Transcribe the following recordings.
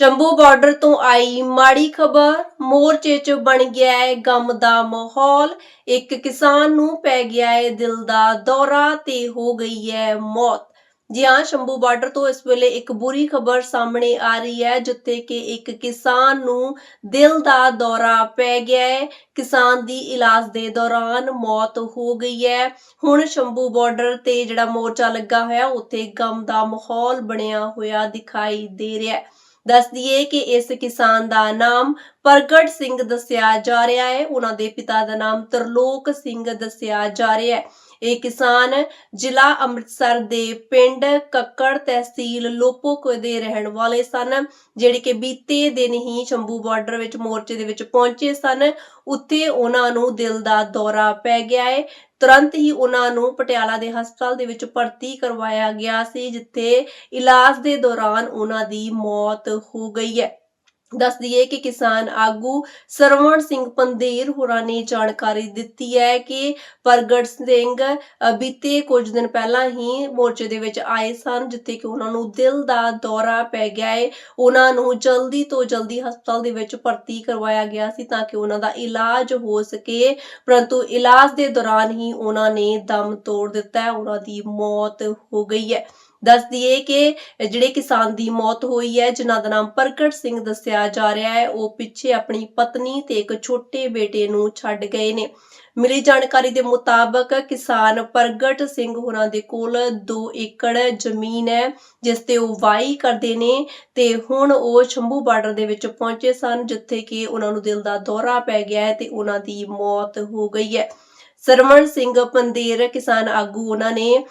Jammu border ਤੋਂ ਆਈ ਮਾੜੀ ਖਬਰ, ਮੋਰਚੇ 'ਚ ਬਣ ਗਿਆ ਹੈ ਗਮ ਦਾ ਮਾਹੌਲ, ਇੱਕ ਕਿਸਾਨ ਨੂੰ ਪੈ ਗਿਆ ਹੈ ਦਿਲ ਦਾ ਦੌਰਾ ਤੇ ਹੋ ਗਈ ਹੈ ਮੌਤ। ਜੀ ਹਾਂ, ਸ਼ੰਭੂ ਬਾਰਡਰ ਤੋਂ ਇਸ ਵੇਲੇ ਇੱਕ ਬੁਰੀ ਖਬਰ ਸਾਹਮਣੇ ਆ ਰਹੀ ਹੈ, ਜਿੱਥੇ ਕਿ ਇੱਕ ਕਿਸਾਨ ਨੂੰ ਦਿਲ ਦਾ ਦੌਰਾ ਪੈ ਗਿਆ ਹੈ ਕਿਸਾਨ ਦੀ ਇਲਾਜ ਦੇ ਦੌਰਾਨ ਮੌਤ ਹੋ ਗਈ ਹੈ ਹੁਣ ਸ਼ੰਭੂ ਬਾਰਡਰ ਤੇ ਜਿਹੜਾ ਮੋਰਚਾ ਲੱਗਾ ਹੋਇਆ, ਉੱਥੇ ਗਮ ਦਾ ਮਾਹੌਲ ਬਣਿਆ ਹੋਇਆ ਦਿਖਾਈ ਦੇ ਰਿਹਾ ਹੈ ਦੱਸ ਦਈਏ ਕਿ ਇਸ ਕਿਸਾਨ ਦਾ ਨਾਮ ਪ੍ਰਗਟ ਸਿੰਘ ਦੱਸਿਆ ਜਾ ਰਿਹਾ ਹੈ। ਉਹਨਾਂ ਦੇ ਪਿਤਾ ਦਾ ਨਾਮ ਤਰਲੋਕ ਸਿੰਘ ਦੱਸਿਆ ਜਾ ਰਿਹਾ ਹੈ। ਇਹ ਕਿਸਾਨ ਜ਼ਿਲ੍ਹਾ ਅੰਮ੍ਰਿਤਸਰ ਦੇ ਪਿੰਡ ਕੱਕੜ ਤਹਿਸੀਲ ਲੋਪੋਕੋ ਦੇ ਰਹਿਣ ਵਾਲੇ ਸਨ, ਜਿਹੜੇ ਕਿ ਬੀਤੇ ਦਿਨ ਹੀ ਸ਼ੰਭੂ ਬਾਰਡਰ ਵਿੱਚ ਮੋਰਚੇ ਦੇ ਵਿੱਚ ਪਹੁੰਚੇ ਸਨ। ਉੱਥੇ ਉਹਨਾਂ ਨੂੰ ਦਿਲ ਦਾ ਦੌਰਾ ਪੈ ਗਿਆ ਹੈ ਤੁਰੰਤ ਹੀ ਉਹਨਾਂ ਨੂੰ ਪਟਿਆਲਾ ਦੇ ਹਸਪਤਾਲ ਦੇ ਵਿੱਚ ਭਰਤੀ ਕਰਵਾਇਆ ਗਿਆ ਸੀ, ਜਿੱਥੇ ਇਲਾਜ ਦੇ ਦੌਰਾਨ ਉਹਨਾਂ ਦੀ ਮੌਤ ਹੋ ਗਈ ਹੈ। ਦੱਸ ਦਈਏ ਕਿ ਕਿਸਾਨ ਆਗੂ ਸਰਵਣ ਸਿੰਘ ਪੰਦੇਰ ਹੋਰਾਂ ਨੇ ਜਾਣਕਾਰੀ ਦਿੱਤੀ ਹੈ ਕਿ ਪ੍ਰਗਟ ਸਿੰਘ ਬੀਤੇ ਕੁਝ ਦਿਨ ਪਹਿਲਾਂ ਹੀ ਮੋਰਚੇ ਦੇ ਵਿੱਚ ਆਏ ਸਨ, ਜਿੱਥੇ ਕਿ ਉਹਨਾਂ ਨੂੰ ਦਿਲ ਦਾ ਦੌਰਾ ਪੈ ਗਿਆ ਹੈ ਉਹਨਾਂ ਨੂੰ ਜਲਦੀ ਤੋਂ ਜਲਦੀ ਹਸਪਤਾਲ ਦੇ ਵਿੱਚ ਭਰਤੀ ਕਰਵਾਇਆ ਗਿਆ ਸੀ ਤਾਂ ਕਿ ਉਹਨਾਂ ਦਾ ਇਲਾਜ ਹੋ ਸਕੇ, ਪਰੰਤੂ ਇਲਾਜ ਦੇ ਦੌਰਾਨ ਹੀ ਉਹਨਾਂ ਨੇ ਦਮ ਤੋੜ ਦਿੱਤਾ ਹੈ, ਉਹਨਾਂ ਦੀ ਮੌਤ ਹੋ ਗਈ ਹੈ। ਦੱਸ ਦਈਏ ਕਿ ਜਿਹੜੇ ਕਿਸਾਨ ਦੀ ਮੌਤ ਹੋਈ ਹੈ, ਜਿਨ੍ਹਾਂ ਦਾ ਨਾਮ ਪ੍ਰਗਟ ਸਿੰਘ ਦੱਸਿਆ ਜਾ ਰਿਹਾ ਹੈ, ਉਹ ਪਿੱਛੇ ਆਪਣੀ ਪਤਨੀ ਤੇ ਇੱਕ ਛੋਟੇ ਬੇਟੇ ਨੂੰ ਛੱਡ ਗਏ ਨੇ। ਮਿਲੀ ਜਾਣਕਾਰੀ ਦੇ ਮੁਤਾਬਕ ਕਿਸਾਨ ਪ੍ਰਗਟ ਸਿੰਘ ਹੋਰਾਂ ਦੇ ਕੋਲ 2 ਏਕੜ ਜ਼ਮੀਨ ਹੈ, ਜਿਸ ਤੇ ਉਹ ਵਾਈ ਕਰਦੇ ਨੇ ਤੇ ਹੁਣ ਉਹ ਸ਼ੰਭੂ ਬਾਰਡਰ ਦੇ ਵਿੱਚ ਪਹੁੰਚੇ ਸਨ, ਜਿੱਥੇ ਕਿ ਉਹਨਾਂ ਨੂੰ ਦਿਲ ਦਾ ਦੌਰਾ ਪੈ ਗਿਆ ਹੈ ਤੇ ਉਹਨਾਂ ਦੀ ਮੌਤ ਹੋ ਗਈ ਹੈ। ਸਰਵਣ ਸਿੰਘ ਪੰਦੇਰ ਕਿਸਾਨ ਆਗੂ, ਉਹਨਾਂ ਨੇ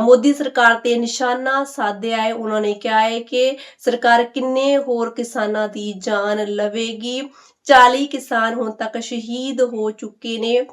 ਮੋਦੀ ਸਰਕਾਰ ਤੇ ਨਿਸ਼ਾਨਾ ਸਾਧਿਆ ਹੈ। ਉਹਨਾਂ ਨੇ ਕਿਹਾ ਹੈ ਕਿ ਸਰਕਾਰ ਕਿੰਨੇ ਹੋਰ ਕਿਸਾਨਾਂ ਦੀ ਜਾਨ ਲਵੇਗੀ। 40 ਕਿਸਾਨ ਹੁਣ ਤੱਕ ਸ਼ਹੀਦ ਹੋ ਚੁੱਕੇ ਨੇ।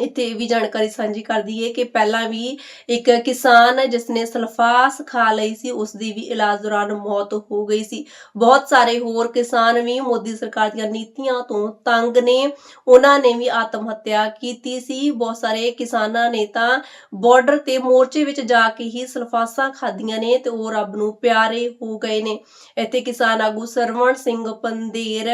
ਇੱਥੇ ਇਹ ਵੀ ਜਾਣਕਾਰੀ ਸਾਂਝੀ ਕਰਦੀ ਹੈ ਕਿ ਪਹਿਲਾਂ ਵੀ ਇੱਕ ਕਿਸਾਨ ਜਿਸਨੇ ਸਲਫਾਸ ਖਾ ਲਈ ਸੀ ਉਸ ਦੀ ਵੀ ਇਲਾਜ ਦੌਰਾਨ ਮੌਤ ਹੋ ਗਈ ਸੀ। ਬਹੁਤ ਸਾਰੇ ਹੋਰ ਕਿਸਾਨ ਵੀ ਮੋਦੀ ਸਰਕਾਰ ਦੀਆਂ ਨੀਤੀਆਂ ਤੋਂ ਤੰਗ ਨੇ। ਉਹਨਾਂ ਨੇ ਵੀ ਆਤਮ ਹੱਤਿਆ ਕੀਤੀ ਸੀ। ਬਹੁਤ ਸਾਰੇ ਕਿਸਾਨਾਂ ਨੇ ਤਾਂ ਬਾਰਡਰ ਤੇ ਮੋਰਚੇ ਵਿੱਚ ਜਾ ਕੇ ਹੀ ਸਲਫਾਸਾਂ ਖਾਧੀਆਂ ਨੇ ਤੇ ਉਹ ਰੱਬ ਨੂੰ ਪਿਆਰੇ ਹੋ ਗਏ ਨੇ। ਇੱਥੇ ਕਿਸਾਨ ਆਗੂ ਸਰਵਣ ਸਿੰਘ ਪੰਦੇਰ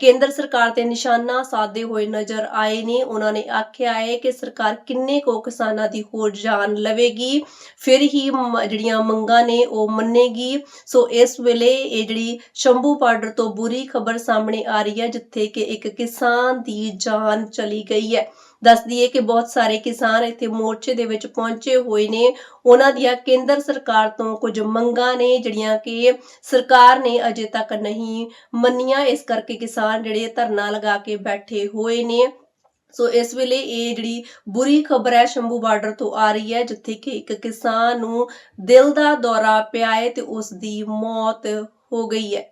ਕੇਂਦਰ ਸਰਕਾਰ ਤੇ ਨਿਸ਼ਾਨਾ ਸਾਧੇ ਹੋਏ ਨਜ਼ਰ ਆਏ ਨੇ। ਉਹਨਾਂ ਨੇ ਆਖਿਆ ਹੈ ਕਿ ਸਰਕਾਰ ਕਿੰਨੇ ਕੋ ਕਿਸਾਨਾਂ ਦੀ ਹੋਰ ਜਾਨ ਲਵੇਗੀ, ਫਿਰ ਹੀ ਜਿਹੜੀਆਂ ਮੰਗਾਂ ਨੇ ਉਹ ਮੰਨੇਗੀ। ਸੋ ਇਸ ਵੇਲੇ ਇਹ ਜਿਹੜੀ ਸ਼ੰਭੂ ਬਾਰਡਰ ਤੋਂ ਬੁਰੀ ਖਬਰ ਸਾਹਮਣੇ ਆ ਰਹੀ ਹੈ, ਜਿੱਥੇ ਕਿ ਇੱਕ ਕਿਸਾਨ ਦੀ ਜਾਨ ਚਲੀ ਗਈ ਹੈ। ਦੱਸ ਦਈਏ ਕਿ ਬਹੁਤ ਸਾਰੇ ਕਿਸਾਨ ਇੱਥੇ ਮੋਰਚੇ ਦੇ ਵਿੱਚ ਪਹੁੰਚੇ ਹੋਏ ਨੇ। ਉਹਨਾਂ ਦੀਆਂ ਕੇਂਦਰ ਸਰਕਾਰ ਤੋਂ ਕੁਝ ਮੰਗਾਂ ਨੇ, ਜਿਹੜੀਆਂ ਕਿ ਸਰਕਾਰ ਨੇ ਅਜੇ ਤੱਕ ਨਹੀਂ ਮੰਨੀਆਂ। ਇਸ ਕਰਕੇ ਕਿਸਾਨ ਜਿਹੜੇ ਧਰਨਾ ਲਗਾ ਕੇ ਬੈਠੇ ਹੋਏ ਨੇ। ਸੋ ਇਸ ਵੇਲੇ ਇਹ ਜਿਹੜੀ ਬੁਰੀ ਖਬਰ ਹੈ ਸ਼ੰਭੂ ਬਾਰਡਰ ਤੋਂ ਆ ਰਹੀ ਹੈ, ਜਿੱਥੇ ਕਿ ਇੱਕ ਕਿਸਾਨ ਨੂੰ ਦਿਲ ਦਾ ਦੌਰਾ ਪਿਆ ਹੈ ਤੇ ਉਸ ਦੀ ਮੌਤ ਹੋ ਗਈ ਹੈ।